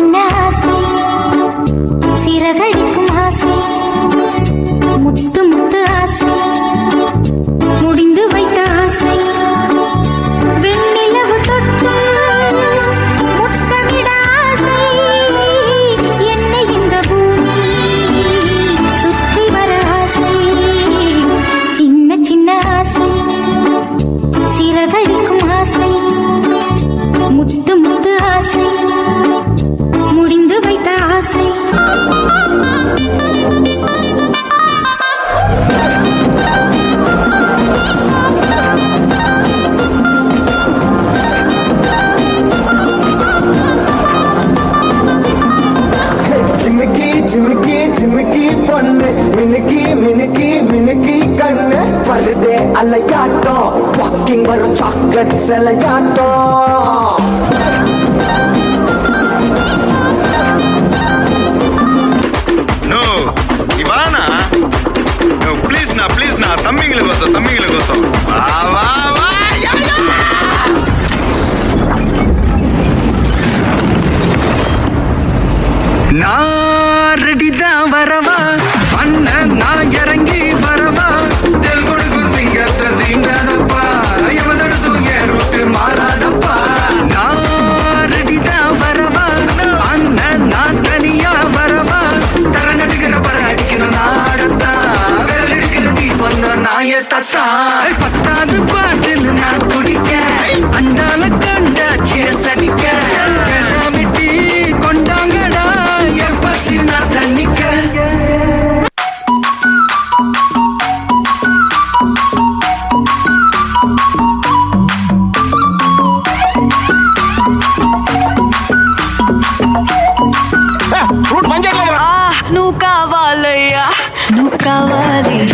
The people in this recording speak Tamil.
சின்ன ஆசை சிறகடிக்கும் ஆசை முத்து மினுக்கி மினுக்கி மினுக்கி கண்ணு வருதே அலையாட்டம். வாக்கிங் வரும் சாக்லேட் செலையாட்டம் தம்பிங்களுக்கோசம் தம்பிங்களுக்கோசம். வா வா வா நான் ரெடி தான் வரவா அண்ணன் நான் இறங்கி வரவா? தெல் கொடுக்கும் சிங்கத்தை சீண்டாதப்பா? எவதெடுத்தும் என் ரொட்டு மாறாதப்பா? நான் ரெடிதான் வரவா? அண்ணன் நான் தனியா வரவா? தர நடுக்கிற பர அடிக்கிற நாடத்தா? விரல் எடுக்கிற தீபம் தான் நாய தத்தா பத்தாவது பாட்டில் நான் குடிக்க. அண்டால கண்டாச்சே சடிக்க 咖喱。